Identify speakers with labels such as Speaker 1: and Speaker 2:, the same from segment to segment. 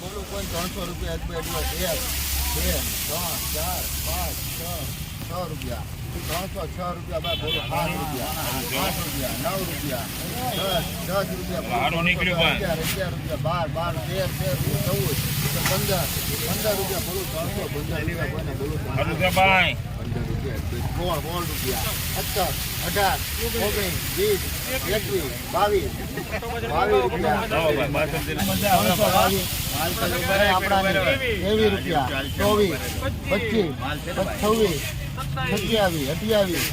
Speaker 1: બોલું કોઈ ત્રણસો રૂપિયા બે દિવસ. એક બે ત્રણ ચાર પાંચ છ છ રૂપિયા. ત્રણસો છ રૂપિયા બાદ બોલો રૂપિયા. આઠ રૂપિયા નવ રૂપિયા દસ દસ રૂપિયા અગિયાર અગિયાર રૂપિયા બાર બાર તેર તેર ચૌદ પંદર પંદર રૂપિયા બોલું ત્રણસો પંદર રૂપિયા બોલું
Speaker 2: ભાઈ.
Speaker 1: પંદર રૂપિયા સોળ સોળ રૂપિયા. સત્તર અઢાર ઓગણીસ વીસ એકવીસ બાવીસ બાવીસ રૂપિયા. આપણા ત્રેવીસ રૂપિયા ચોવીસ પચીસ છવ્વીસ સત્યાવીસ અઠ્યાવીસ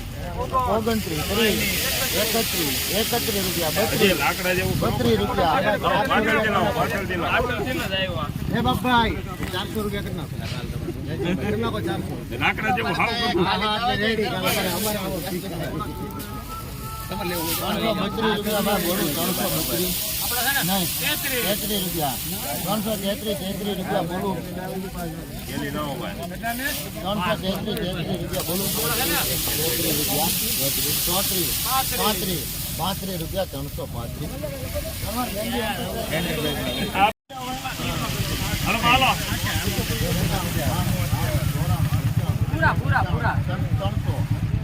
Speaker 1: ઓગણત્રીસ ત્રીસ એકત્રીસ એકત્રીસ રૂપિયા બત્રીસ બત્રીસ રૂપિયા. હે બાપભાઈ ચારસો રૂપિયા કરી નાખો.
Speaker 2: લાકડા જેવું હાવ
Speaker 1: ત્રણસો તેત્રીસ તેત્રીસ રૂપિયા બોલું. ત્રણસો તેત્રીસ તેત્રીસ રૂપિયા બોલું તેત્રીસ રૂપિયા ચોત્રીસ પાંત્રીસ પાંત્રીસ રૂપિયા ત્રણસો પાંત્રીસ ત્રણસો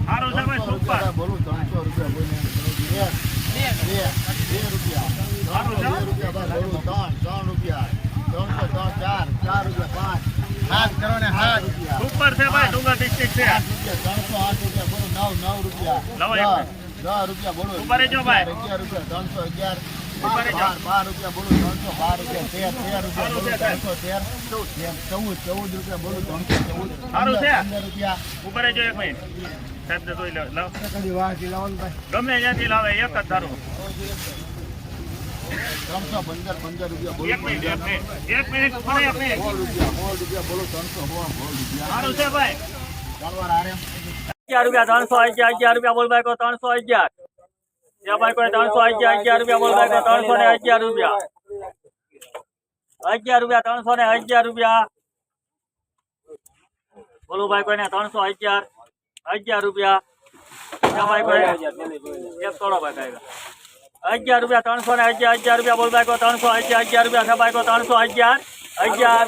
Speaker 2: સારું છે ભાઈ સુપર
Speaker 1: બોલું ત્રણસો રૂપિયા બોલું બે બે રૂપિયા ત્રણસો બે રૂપિયા બસ બોલું ત્રણ ત્રણ રૂપિયા ત્રણસો ત્રણ ચાર ચાર રૂપિયા પાંચ સાત કરો ને સાત રૂપિયા
Speaker 2: સુપર છે ભાઈ ડુંગર ડિસ્ટ્રિક્ટ છે.
Speaker 1: ત્રણસો આઠ રૂપિયા. બોલો નવ નવ રૂપિયા દસ રૂપિયા બોલો.
Speaker 2: રહેજો ભાઈ.
Speaker 1: અગિયાર રૂપિયા ત્રણસો અગિયાર. બાર બાર રૂપિયા બોલો ત્રણસો બાર રૂપિયા તેર તેર રૂપિયા બોલો ત્રણસો તેર તેર ચૌદ ચૌદ રૂપિયા બોલું ત્રણસો ચૌદ. પંદર રૂપિયા.
Speaker 2: ઉપર રહેજો એક મિનિટ. સાહેબ ને જોઈ લો લાવ
Speaker 1: કદી વાહ લાવવાનું ભાઈ.
Speaker 2: ગમે ત્યાંથી લાવે એક જ ધારું.
Speaker 1: ત્રણસો પંદર પંદર રૂપિયા બોલો
Speaker 2: એક મિનિટ મિનિટ.
Speaker 1: રૂપિયા. બોલો ત્રણસો રૂપિયા.
Speaker 2: સારું છે ભાઈ.
Speaker 1: ચાલવા
Speaker 3: અગિયાર રૂપિયા ત્રણસો અગિયાર અગિયાર રૂપિયા બોલ ભાઈ ત્રણસો અગિયાર. ત્યાં ભાઈ કોઈ ત્રણસો અગિયાર અગિયાર રૂપિયા બોલ ભાઈ ત્રણસો ને અગિયાર રૂપિયા અગિયાર રૂપિયા ત્રણસો ને અગિયાર રૂપિયા બોલું ભાઈ કોઈને ત્રણસો અગિયાર અગિયાર રૂપિયા ત્યાં ભાઈ કોઈ એક તોડો ભાઈ કાંઈ અગિયાર રૂપિયા ત્રણસો ને અગિયાર અગિયાર રૂપિયા બોલ ભાઈ કોઈ ત્રણસો અગિયાર અગિયાર રૂપિયા છે ભાઈ કોઈ ત્રણસો અગિયાર અગિયાર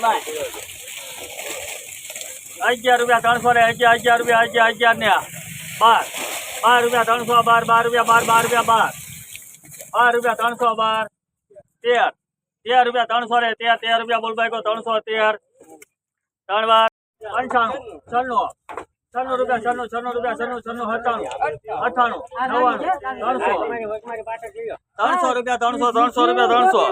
Speaker 3: અગિયાર રૂપિયા ત્રણસો ને અગિયાર અગિયાર રૂપિયા અગિયાર અગિયાર ને બાર બાર રૂપિયા, ત્રણસો બાર બાર રૂપિયા, બાર બાર રૂપિયા, બાર. બાર રૂપિયા, ત્રણસો બાર. તેર. તેર રૂપિયા, ત્રણસો ને તેર તેર રૂપિયા, બોલ ભાઈ ત્રણસો તેર. ત્રણ બાર. પંચાણું, છન્નું. છન્નું રૂપિયા, છન્નું છન્નું રૂપિયા, છન્નું છન્નું અઠાણું અઠાણું નવ્વાણું, ત્રણસો. ત્રણસો રૂપિયા, ત્રણસો ત્રણસો રૂપિયા, ત્રણસો.